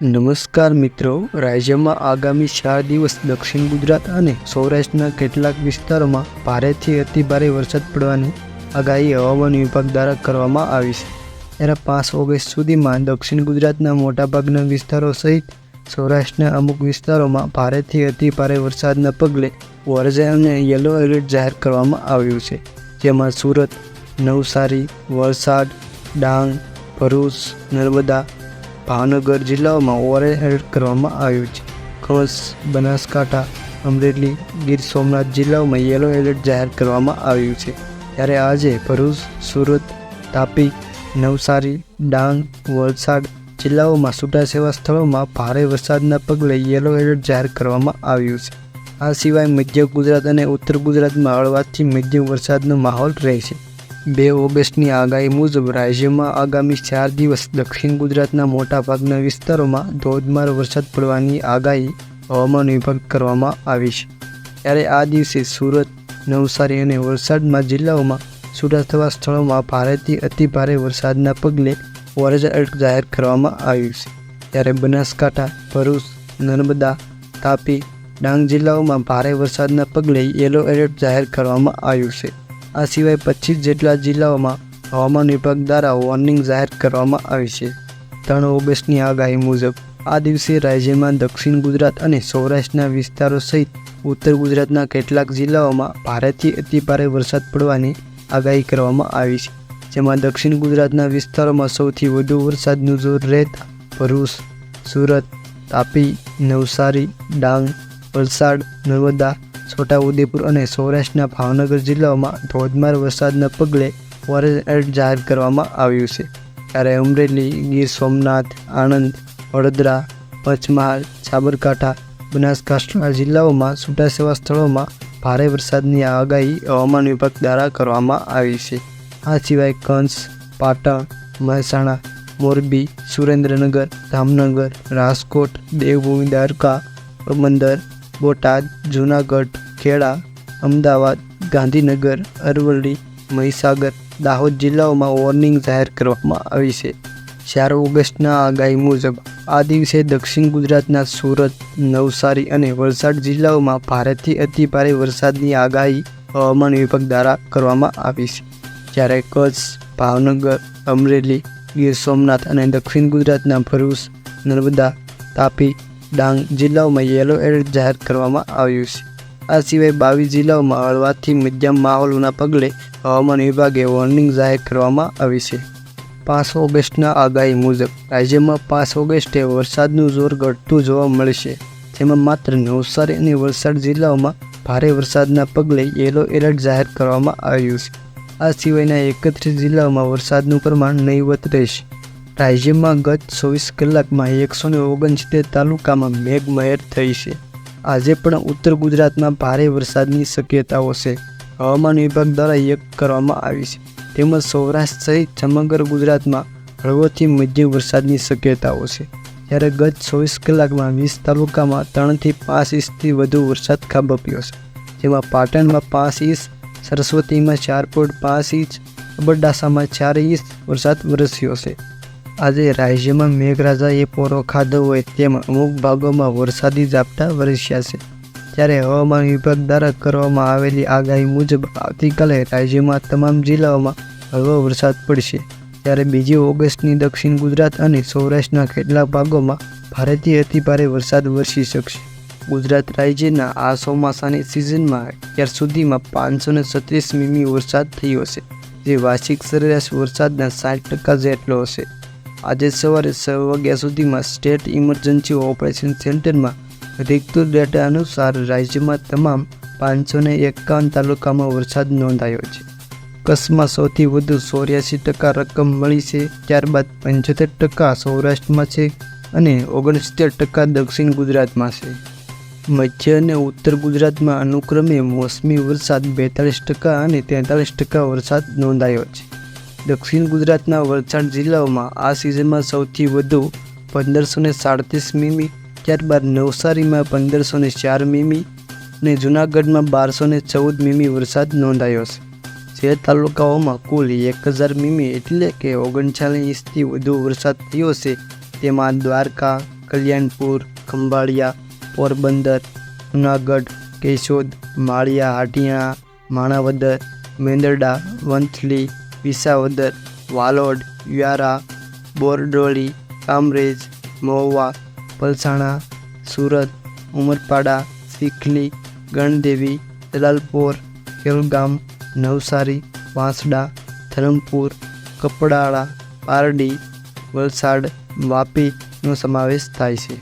નમસ્કાર મિત્રો. રાજ્યમાં આગામી ચાર દિવસ દક્ષિણ ગુજરાત અને સૌરાષ્ટ્રના કેટલાક વિસ્તારોમાં ભારેથી અતિભારે વરસાદ પડવાની આગાહી હવામાન વિભાગ દ્વારા કરવામાં આવી છે. ત્યારે પાંચ ઓગસ્ટ સુધીમાં દક્ષિણ ગુજરાતના મોટાભાગના વિસ્તારો સહિત સૌરાષ્ટ્રના અમુક વિસ્તારોમાં ભારેથી અતિભારે વરસાદના પગલે ઓરેન્જ અને યલો એલર્ટ જાહેર કરવામાં આવ્યું છે. જેમાં સુરત, નવસારી, વલસાડ, ડાંગ, ભરૂચ, નર્મદા ભાવનગર જિલ્લાઓમાં ઓરેન્જ એલર્ટ કરવામાં આવ્યું છે. કચ્છ બનાસકાંઠા, અમરેલી, ગીર સોમનાથ જિલ્લાઓમાં યલો એલર્ટ જાહેર કરવામાં આવ્યું છે. ત્યારે આજે ભરૂચ, સુરત, તાપી, નવસારી, ડાંગ, વલસાડ જિલ્લાઓમાં છૂટાછેવા સ્થળોમાં ભારે વરસાદના પગલે યલો એલર્ટ જાહેર કરવામાં આવ્યું છે. આ સિવાય મધ્ય ગુજરાત અને ઉત્તર ગુજરાતમાં હળવાથી મધ્યમ વરસાદનો માહોલ રહેશે. બે ઓગસ્ટની આગાહી મુજબ રાજ્યમાં આગામી ચાર દિવસ દક્ષિણ ગુજરાતના મોટાભાગના વિસ્તારોમાં ધોધમાર વરસાદ પડવાની આગાહી હવામાન વિભાગ કરવામાં આવી છે. ત્યારે આ દિવસે સુરત, નવસારી અને વલસાડમાં જિલ્લાઓમાં છૂટાછવાયા સ્થળોમાં ભારેથી અતિભારે વરસાદના પગલે ઓરેન્જ એલર્ટ જાહેર કરવામાં આવ્યું છે. ત્યારે બનાસકાંઠા, ભરૂચ, નર્મદા, તાપી, ડાંગ જિલ્લાઓમાં ભારે વરસાદના પગલે યલો એલર્ટ જાહેર કરવામાં આવ્યું છે. આ સિવાય પચીસ જેટલા જિલ્લાઓમાં હવામાન વિભાગ દ્વારા વોર્નિંગ જાહેર કરવામાં આવી છે. ત્રણ ઓગસ્ટની આગાહી મુજબ, આ દિવસે રાજ્યમાં દક્ષિણ ગુજરાત અને સૌરાષ્ટ્રના વિસ્તારો સહિત ઉત્તર ગુજરાતના કેટલાક જિલ્લાઓમાં ભારેથી અતિભારે વરસાદ પડવાની આગાહી કરવામાં આવી છે, જેમાં દક્ષિણ ગુજરાતના વિસ્તારોમાં સૌથી વધુ વરસાદનું જોર રહેતા ભરૂચ, સુરત, તાપી, નવસારી, ડાંગ, વલસાડ, નર્મદા છોટાઉદેપુર અને સૌરાષ્ટ્રના ભાવનગર જિલ્લાઓમાં ધોધમાર વરસાદના પગલે ઓરેન્જ એલર્ટ જાહેર કરવામાં આવ્યું છે. ત્યારે અમરેલી, ગીર સોમનાથ, આણંદ, વડોદરા, પંચમહાલ, સાબરકાંઠા, બનાસકાંઠા જિલ્લાઓમાં છૂટાછવાયા સ્થળોમાં ભારે વરસાદની આગાહી હવામાન વિભાગ દ્વારા કરવામાં આવી છે. આ સિવાય કંસ, પાટણ, મહેસાણા, મોરબી, સુરેન્દ્રનગર જામનગર રાજકોટ, દેવભૂમિ, દ્વારકા, પોરબંદર બોટાદ, જૂનાગઢ, ખેડા, અમદાવાદ, ગાંધીનગર, અરવલ્લી, મહીસાગર દાહોદ જિલ્લાઓમાં વોર્નિંગ જાહેર કરવામાં આવી છે. ચાર ઓગસ્ટના આગાહી મુજબ આ દિવસે દક્ષિણ ગુજરાતના સુરત, નવસારી અને વલસાડ જિલ્લાઓમાં ભારેથી અતિભારે વરસાદની આગાહી હવામાન વિભાગ દ્વારા કરવામાં આવી છે. જ્યારે કચ્છ, ભાવનગર, અમરેલી, ગીર સોમનાથ અને દક્ષિણ ગુજરાતના ભરૂચ, નર્મદા, તાપી ડાંગ જિલ્લાઓમાં યલો એલર્ટ જાહેર કરવામાં આવ્યું છે. આ સિવાય બાવીસ જિલ્લાઓમાં હળવાથી મધ્યમ માહોલના પગલે હવામાન વિભાગે વોર્નિંગ જાહેર કરવામાં આવી છે. પાંચ ઓગસ્ટના આગાહી મુજબ રાજ્યમાં પાંચ ઓગસ્ટે વરસાદનું જોર ઘટતું જોવા મળશે જેમાં માત્ર નવસારી અને વલસાડ જિલ્લાઓમાં ભારે વરસાદના પગલે યલો એલર્ટ જાહેર કરવામાં આવ્યું છે. આ સિવાયના એકત્રીસ જિલ્લાઓમાં વરસાદનું પ્રમાણ નહીવત રહેશે. રાજ્યમાં ગત ચોવીસ કલાકમાં એકસો ને ઓગણસિત્તેર તાલુકામાં મેઘમહેર થઈ છે. આજે પણ ઉત્તર ગુજરાતમાં ભારે વરસાદની શક્યતાઓ છે. હવામાન વિભાગ દ્વારા વ્યક્ત કરવામાં આવી છે. તેમજ સૌરાષ્ટ્ર સહિત સમગ્ર ગુજરાતમાં હળવોથી મધ્યમ વરસાદની શક્યતાઓ છે. જ્યારે ગત ચોવીસ કલાકમાં વીસ તાલુકામાં ત્રણથી પાંચ ઇંચથી વધુ વરસાદ ખાબક્યો છે. જેમાં પાટણમાં પાંચ ઇંચ, સરસ્વતીમાં ચાર પોઈન્ટ પાંચ ઇંચ અબરડાસામાં ચાર ઇંચ વરસાદ વરસ્યો છે. આજે રાજ્યમાં મેઘરાજાએ પોરો ખાધો હોય તેમ અમુક ભાગોમાં વરસાદી ઝાપટા વરસ્યા છે. ત્યારે હવામાન વિભાગ દ્વારા કરવામાં આવેલી આગાહી મુજબ આવતીકાલે રાજ્યમાં તમામ જિલ્લાઓમાં હળવો વરસાદ પડશે. ત્યારે બીજી ઓગસ્ટની દક્ષિણ ગુજરાત અને સૌરાષ્ટ્રના કેટલાક ભાગોમાં ભારેથી અતિભારે વરસાદ વરસી શકશે. ગુજરાત રાજ્યના આ ચોમાસાની સિઝનમાં અત્યાર સુધીમાં પાંચસો ને છત્રીસ મીમી વરસાદ થયો છે જે વાર્ષિક સરેરાશ વરસાદના સાઠ ટકા જેટલો હશે. આજે સવારે છ વાગ્યા સુધીમાં સ્ટેટ ઇમરજન્સી ઓપરેશન સેન્ટરમાં રિક્તુ ડેટા અનુસાર રાજ્યમાં તમામ પાંચસો ને એકાવન તાલુકામાં વરસાદ નોંધાયો છે. કચ્છમાં સૌથી વધુ ચોર્યાસી ટકા રકમ મળી છે, ત્યારબાદ પંચોતેર ટકા સૌરાષ્ટ્રમાં છે અને ઓગણસિત્તેર ટકા દક્ષિણ ગુજરાતમાં છે. મધ્ય અને ઉત્તર ગુજરાતમાં અનુક્રમે મોસમી વરસાદ બેતાળીસ ટકા અને તેતાળીસ ટકા વરસાદ નોંધાયો છે. દક્ષિણ ગુજરાતના વલસાડ જિલ્લાઓમાં આ સિઝનમાં સૌથી વધુ પંદરસો ને સાડત્રીસ મીમી, ત્યારબાદ નવસારીમાં પંદરસો ને ચાર મીમી અને જૂનાગઢમાં બારસો ને ચૌદ મીમી વરસાદ નોંધાયો છે. જે તાલુકાઓમાં કુલ એક હજાર મીમી એટલે કે ઓગણચાલીસ ઇંચથી વધુ વરસાદ થયો છે, તેમાં દ્વારકા, કલ્યાણપુર, ખંભાળિયા, પોરબંદર, જુનાગઢ, કેશોદ, માળિયા, હાટિયા, માણાવદર, મેંદરડા, વંથલી વિસાવદર, વાલોડ, વ્યારા, બોરડોલી, કામરેજ, મહુવા, પલસાણા, સુરત, ઉમરપાડા ચીખલી ગણદેવી, દલાલપોર, ખેલગામ, નવસારી, વાંસડા, ધરમપુર, કપડાળા, પારડી, વલસાડ વાપીનો સમાવેશ થાય છે.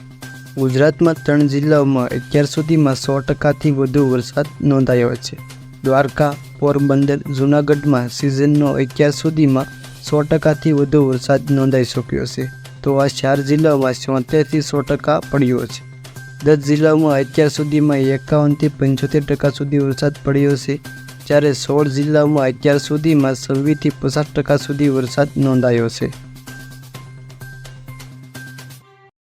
ગુજરાતમાં ત્રણ જિલ્લાઓમાં અત્યાર સુધીમાં સો ટકાથી વધુ વરસાદ નોંધાયો છે. દ્વારકા પોરબંદર, જૂનાગઢમાં સિઝનનો અત્યાર સુધીમાં સો ટકાથી વધુ વરસાદ નોંધાઈ શક્યો છે. તો આ ચાર જિલ્લાઓમાં છોતેરથી સો ટકા પડ્યો છે. દસ જિલ્લાઓમાં અત્યાર સુધીમાં એકાવનથી પંચોતેર ટકા સુધી વરસાદ પડ્યો છે. જ્યારે સોળ જિલ્લાઓમાં અત્યાર સુધીમાં છવ્વીસથી પચાસ ટકા સુધી વરસાદ નોંધાયો છે.